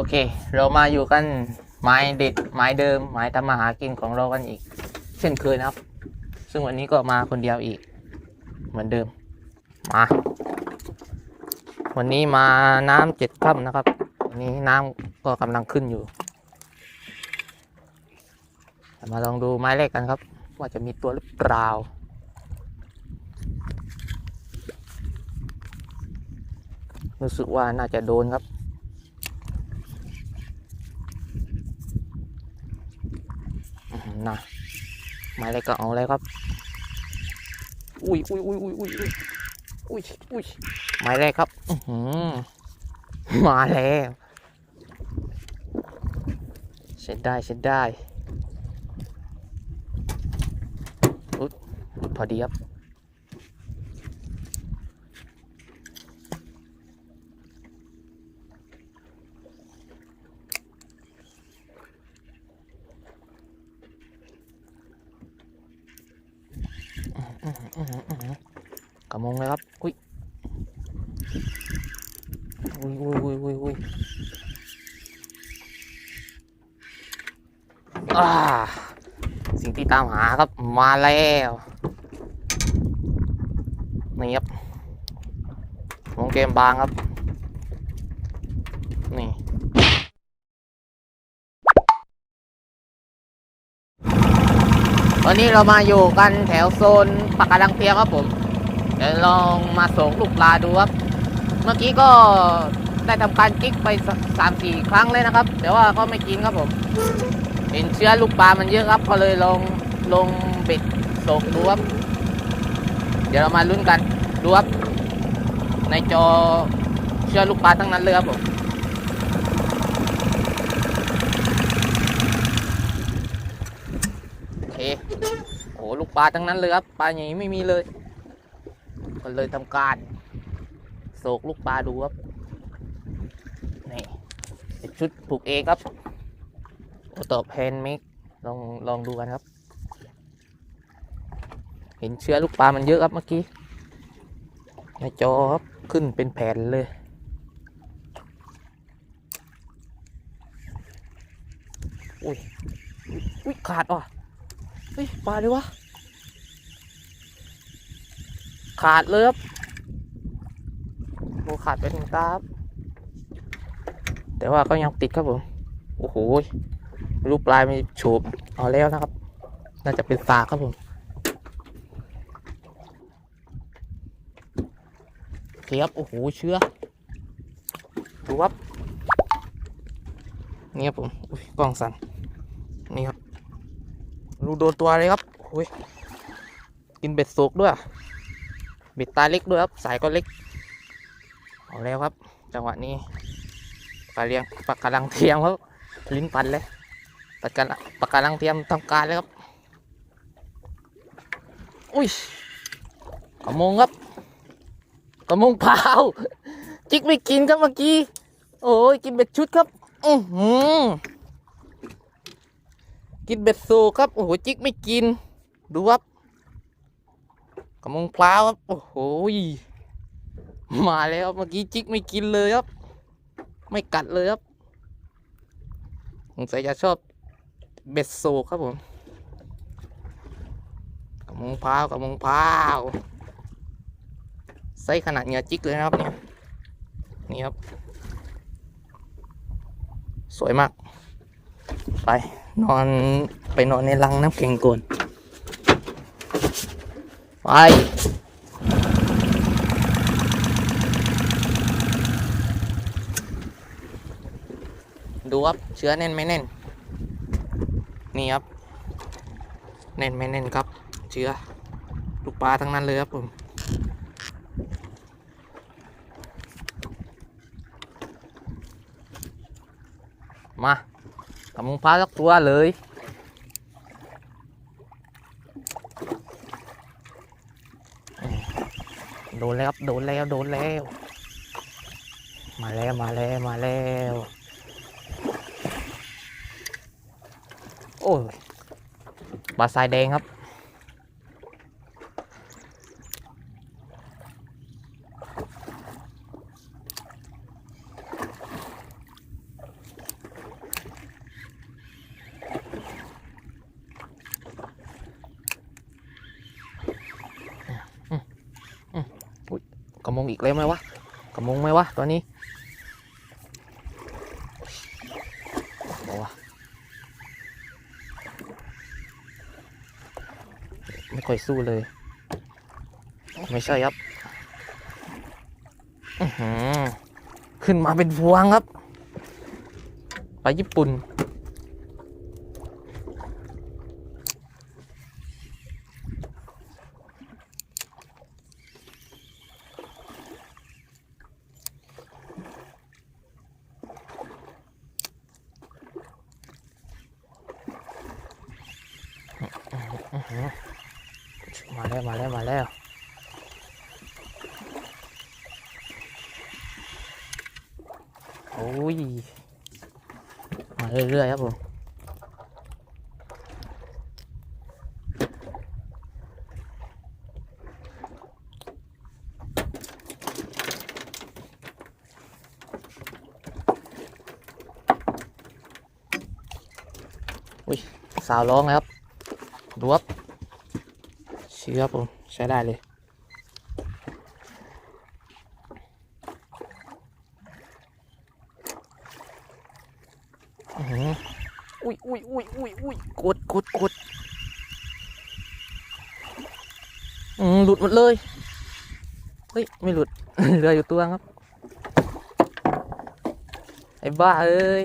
โอเค เรามาอยู่กันไม้เด็ดไม้เดิมไม้ทำมาหากินของเรากันอีก เช่นเคยนะครับ ซึ่งวันนี้ก็มาคนเดียวอีก เหมือนเดิม มา วันนี้มาน้ำเจ็ดค่ำนะครับวันนี้น้ำก็กำลังขึ้นอยู่ มาลองดูไม้แรกกันครับ ว่าจะมีตัวหรือเปล่ารู้สึกว่าน่าจะโดนครับ นะมาเลยก็เอาเลยครับ อุ้ยอุ้ยอุ้ยอุ้ยอุ้ยอุ้ยอุ้ยมาเลยครับมาแล้วเสร็จได้เสร็จได้อุ๊ยพอดีครับ อุ้ยอุ้ยอุ้ยอุ้ยอุ้ยอ่าสิ่งที่ตามหาครับมาแล้วนี่ครับวงเกมบางครับ นี่ตอนนี้เรามาอยู่กันแถวโซนปากกาลังเทียครับผม เดี๋ยวลองมาส่งลูกปลาดูครับ เมื่อกี้ก็ได้ทำการกิ๊กไปสามสี่ครั้งเลยนะครับ แต่ว่าก็ไม่กินครับผม เห็นเชื้อลูกปลามันเยอะครับก็เลยลงลงเบ็ดส่งดูครับ เดี๋ยวเรามาลุ้นกันดูครับ ในจอเชื้อลูกปลาทั้งนั้นเลยครับผมโอเคโอ้ลูกปลาทั้งนั้นเลยครับปลาอย่างนี้ไม่มีเลย ก็เลยทำการ โศกลูกปลาดูครับนี่เป็นชุดผูกเองครับโอตอบแฮนด์เมกลองลองดูกันครับ เห็นเชื้อลูกปลามันเยอะครับเมื่อกี้ในจอครับขึ้นเป็นแผ่นเลยอุ้ยอุ้ยขาดว่ะเฮ้ยปลาเลยวะขาดเลยครับ โอ้ขาดไปหนึ่งตาครับ แต่ว่าก็ยังติดครับผม โอ้โหรูปลายมันโฉบเอาแล้วนะครับ น่าจะเป็นสากครับผม โอเคครับ โอ้โห เชื้อ ดูครับ นี่ครับผมกล้องสั่น นี่ครับรูโดนตัวเลยครับโอ้ยกินเบ็ดสุกด้วย เบ็ดตาเล็กด้วยครับ สายก็เล็ก เอาแล้วครับ จังหวะนี้ปลาเลี้ยงปลากระลังเทียมครับลิ้นปันเลยปลากระปลากระลังเทียมทำการเลยครับ อุ้ยกระมงครับกระมงเผาจิกไม่กินครับเมื่อกี้โอ้ยกินเบ็ดชุดครับอือหือกินเบ็ดโซครับโอ้โหจิกไม่กินดูครับกระมงพร้าวครับโอ้โห มาแล้วเมื่อกี้จิกไม่กินเลยครับ ไม่กัดเลยครับสงสัยจะชอบเบ็ดโซครับผมกระมงพาวกระมงพาวไซส์ขนาดเหงือจิกเลยนะครับเนี่ยนี่ครับ สวยมาก ไปนอนไปนอนในรังน้ำแข็งก่อนไป ดูครับเชื้อแน่นไม่แน่น นี่ครับ แน่นไม่แน่นครับ เชื้อลูกปลาทั้งนั้นเลยครับผมมาทำมุงพร้าสักตัวเลยโดนแล้วครับโดนแล้วโดนแล้ว มาแล้วมาแล้วมาแล้ว โอ้ปลาสายแดงครับ กระมงอีกแล้วไหมวะ กระมงไหมวะ ตัวนี้ ค่อยสู้เลย ไม่ใช่ครับอือหือขึ้นมาเป็นพวงครับไปญี่ปุ่น อื้อหือมาแล้วมาแล้วมาแล้ว โอ้ย มาเรื่อยๆ ครับผมอุ้ยสาวร้องแล้วครับดูครับเชื่อครับผมใช้ได้เลย อื้อหืออุ้ยอุ้ยอุ้ย กดกดกดหลุดหมดเลย เฮ้ย ไม่หลุด เหลืออยู่ตัวครับ ไอ้บ้าเอ้ย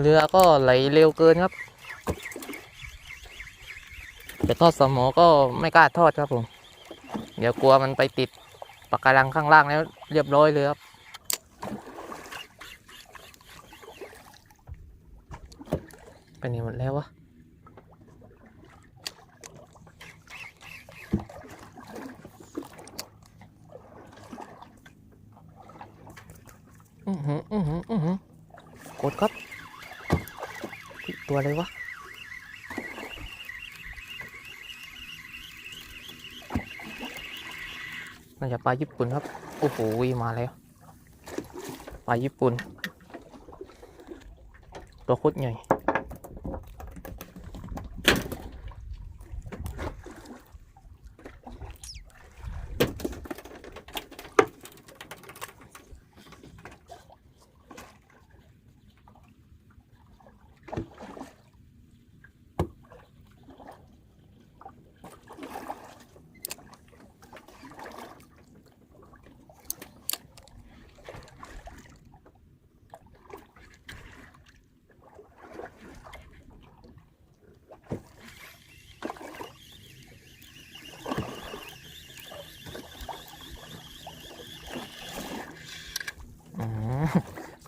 เรือก็ไหลเร็วเกินครับ แต่ทอดสมอก็ไม่กล้าทอดครับผม เดี๋ยวกลัวมันไปติดปากการังข้างล่างแล้วเรียบร้อยเลยครับ ไปไหนหมดแล้ววะอือหืออือหืออือหือกดครับ ตัวอะไรวะน่าจะปลาญี่ปุ่นครับ โอ้โหมาแล้ว ปลาญี่ปุ่น ตัวโคตรใหญ่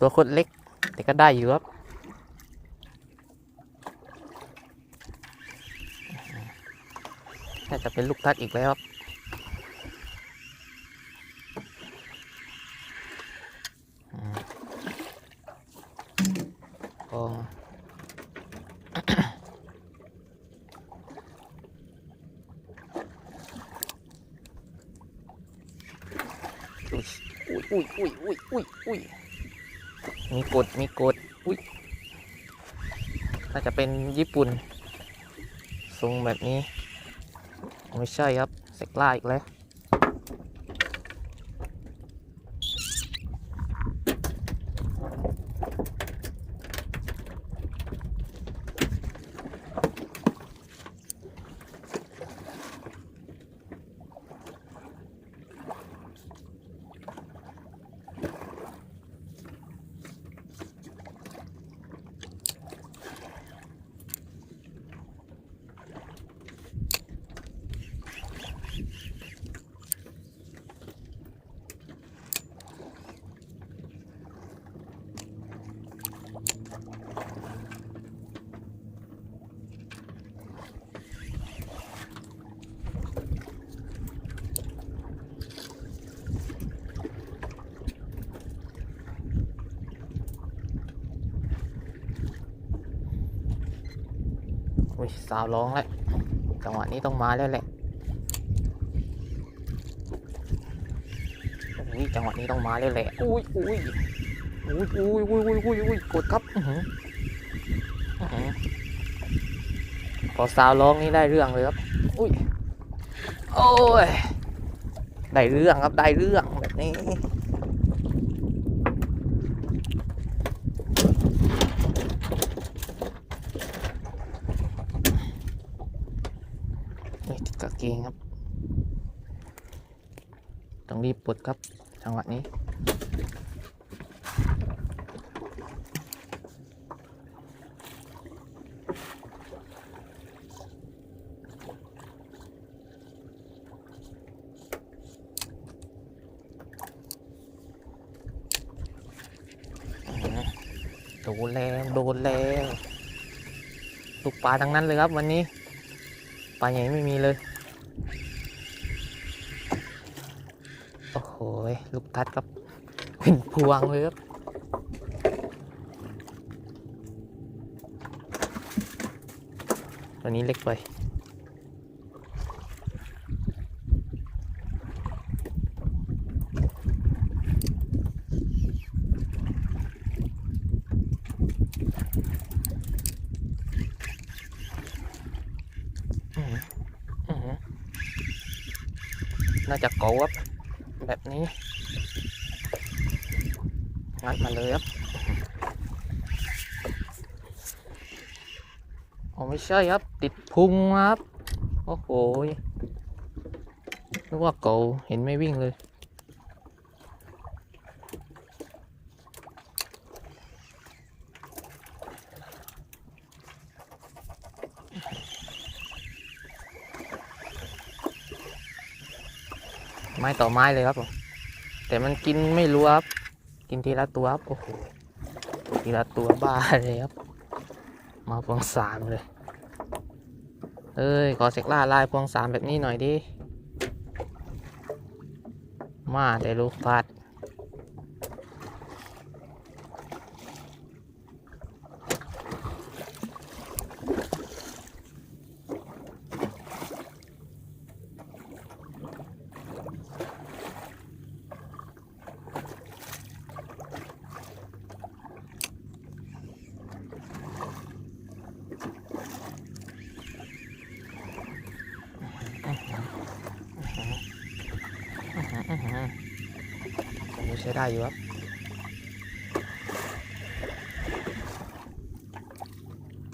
ตัวโคตรเล็ก แต่ก็ได้อยู่ครับ น่าจะเป็นลูกทัดอีกแล้วครับ อืมก็ อุ้ยอุ้ยอุ้ยอุ้ยอุ้ยอุ้ยมีก ดมีกดอุ้ยน่าจะเป็นญี่ปุ่นทรงแบบนี้ ไม่ใช่ครับเซกล่าอีกแล้ว สาวร้องแล้วจังหวะนี้ต้องมาแล้วแหละอุ้ยจังหวะนี้ต้องมาแล้วแหละอุ้ยอุ้ยอุ้ยอุ้ยอุ้ยอุ้ยอุ้ยอุ้ยกดครับพอสาวร้องนี่ได้เรื่องเลยครับอุ้ยโอ้ยได้เรื่องครับได้เรื่องแบบนี้ นี่ติดกาง เกงครับ ต้องรีบปลดครับจังหวะนี้โดนแล้วโดนแล้วลูกปลาทั้งนั้นเลยครับวันนี้ปลาใหญ่ไม่มีเลย อ้โหลูกทัดครับ เป็นพวงเลยครับตัวนี้เล็กไปน่าจะเกาครับ แบบนี้ งัดมาเลยครับโอ้ไม่ใช่ครับ ติดพุงครับ โอ้โหนึกว่าเก่าเห็นไม่วิ่งเลย ไม้ต่อไม้เลยครับผมแต่มันกินไม่รู้ครับ กินทีละตัวครับโอ้โหทีละตัวบ้าเลยครับ มาพวงสามเลยเอ้ยขอเสกล่าลายพวงสามแบบนี้หน่อยดิมาแต่ลูกพัด ใช้ได้อยู่ครับ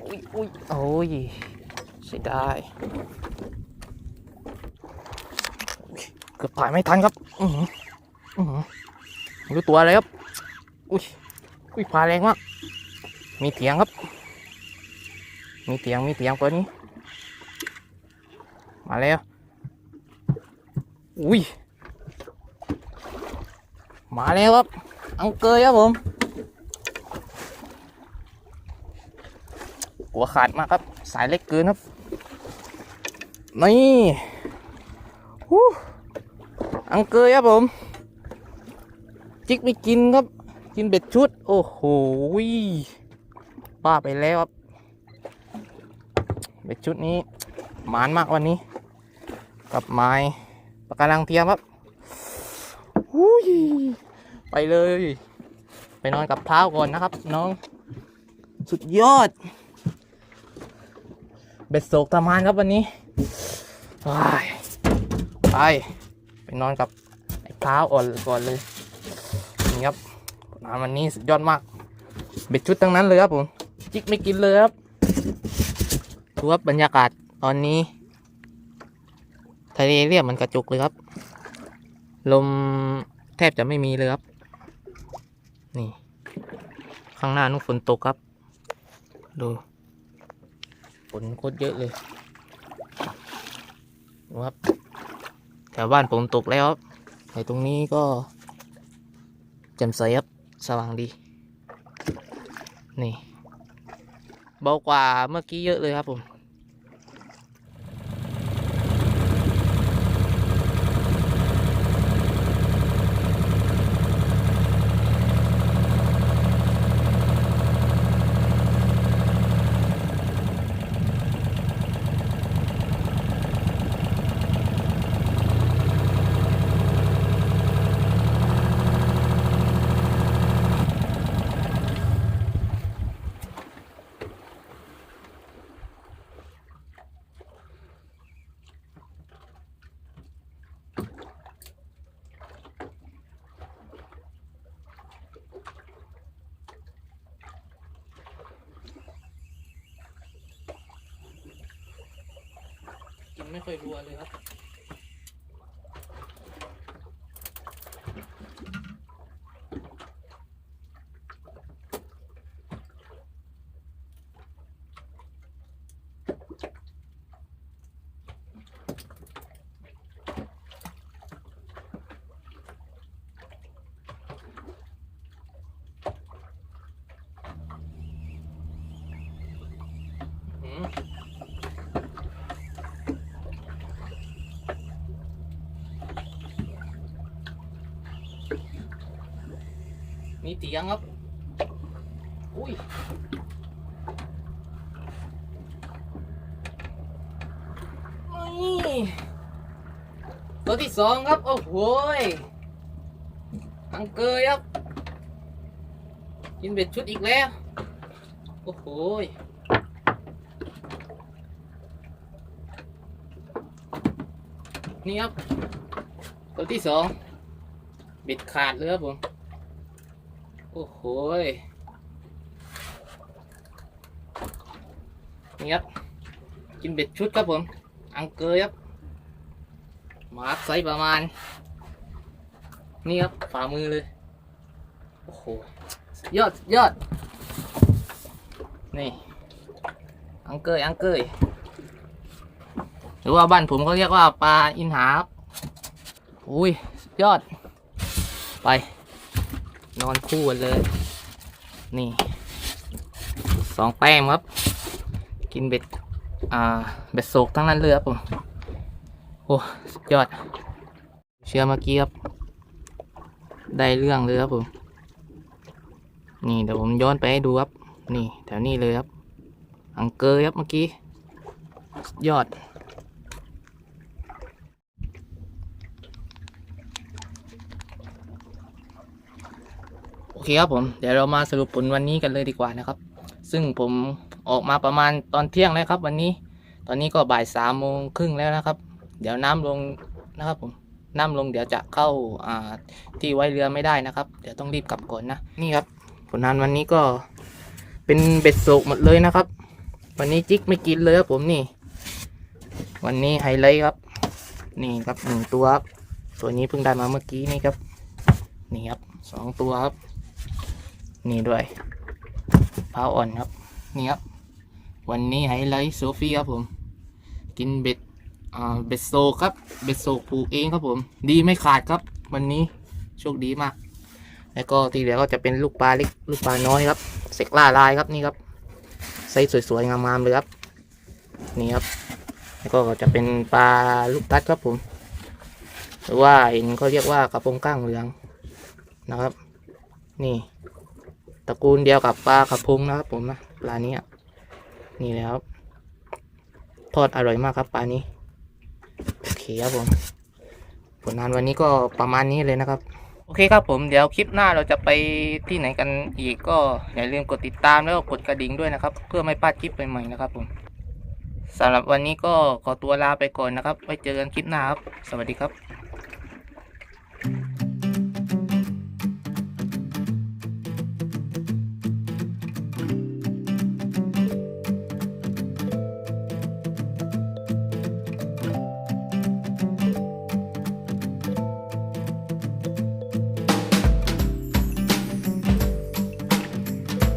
อุ้ยอุ้ยโอ้ยใช้ได้อุ๊ยเกือบถ่ายไม่ทันครับ อือหืออือหือไม่รู้ตัวอะไรครับ อุ้ย อุ้ยพาแรงมาก มีเตียงครับ มีเตียง มีเตียงตัวนี้ มาแล้ว อุ้ย มาแล้วครับ อังเกยครับผมหัวขาดมากครับ สายเล็กเกินครับ นี่อังเกยครับผม จิกไม่กินครับ กินเบ็ดชุด โอ้โหบ้าไปแล้วครับ เบ็ดชุดนี้หมานมากวันนี้ กับไม้ปากการังเทียมครับอุ้ย ไปเลย ไปนอนกับเท้าก่อนนะครับ น้อง สุดยอด เบ็ดโศกทำงานครับวันนี้ ไปไปไปนอนกับไอ้เท้าอ่อนก่อนเลยนี่ครับงานวันนี้สุดยอดมาก เบ็ดชุดทั้งนั้นเลยครับผม จิกไม่กินเลยครับดูครับบรรยากาศตอนนี้ทะเลเรียบมันกระจุกเลยครับ ลมแทบจะไม่มีเลยครับ นี่ ข้างหน้านู้นฝนตกครับ ดูฝนโคตรเยอะเลยดูครับแถวบ้านผมตกแล้วครับในตรงนี้ก็แจ่มใสครับสว่างดี นี่ เบากว่าเมื่อกี้เยอะเลยครับผม ไม่ค่อยรัวเลยครับ มีเตียงครับ อุ้ยนี่ตัวที่สองครับ โอ้โหอังเกยครับ กินเบ็ดชุดอีกแล้ว โอ้โหนี่ครับ ตัวที่สองเบ็ดขาดเลยครับผม โอ้โหนี่ครับ กินเบ็ดชุดครับผม อังเกยครับ มาร์คไซส์ประมาณ นี่ครับ ฝ่ามือเลย โอ้โห ยอดยอด นี่ อังเกยอังเกยหรือว่าบ้านผมเขาเรียกว่าปลาอินหาบอุ้ย ยอด ไป นอนคู่กันเลย นี่สองแต้มครับ กินเบ็ด อ่า เบ็ดโศกทั้งนั้นเลยครับผม โอ้สุดยอด เชื่อเมื่อกี้ครับ ได้เรื่องเลยครับผม นี่เดี๋ยวผมย้อนไปให้ดูครับ นี่แถวนี้เลยครับ อังเกอร์ครับเมื่อกี้ ยอด เคครับผมเดี๋ยวเรามาสรุปผลวันนี้กันเลยดีกว่านะครับ ซึ่งผมออกมาประมาณตอนเที่ยงแล้วครับ วันนี้ ตอนนี้ก็บ่ายสามโมงครึ่งแล้วนะครับ เดี๋ยวน้ำลงนะครับผมน้ำลงเดี๋ยวจะเข้าอ่าที่ไว้เรือไม่ได้นะครับ เดี๋ยวต้องรีบกลับก่อนนะนี่ครับ ผลงานวันนี้ก็เป็นเบ็ดโศกหมดเลยนะครับ วันนี้จิกไม่กินเลยครับผมนี่ วันนี้ไฮไลท์ครับ นี่ครับหนึ่งตัวครับตัวนี้เพิ่งได้มาเมื่อกี้นี่ครับ นี่ครับสองตัวครับ นี่ด้วยพร้าวอ่อนครับ นี่ครับ วันนี้ไฮไลท์โซฟี่ครับผม กินเบ็ดอ่าเบ็ดโซครับ เบ็ดโซผูกเองครับผม ดีไม่ขาดครับ วันนี้โชคดีมาก แล้วก็ที่เหลือก็จะเป็นลูกปลาเล็กลูกปลาน้อยครับ เสกล่าลายครับนี่ครับไซส์สวยๆงามๆเลยครับนี่ครับ แล้วก็จะเป็นปลาลูกตัดครับผม หรือว่าเห็นเขาเรียกว่ากระพงก้างเหลืองนะครับ นี่ ตระกูลเดียวกับปลากระพงนะครับ ผมนะปลาเนี้ยนี่แล้วครับทอดอร่อยมากครับปลานี้โอเคครับผมผลงานวันนี้ก็ประมาณนี้เลยนะครับ โอเคครับผมเดี๋ยวคลิปหน้าเราจะไปที่ไหนกันอีกก็อย่าลืมกดติดตามแล้วก็กดกระดิ่งด้วยนะครับ เพื่อไม่พลาดคลิปใหม่ๆนะครับผมสำหรับวันนี้ก็ขอตัวลาไปก่อนนะครับ ไว้เจอกันคลิปหน้าครับ สวัสดีครับ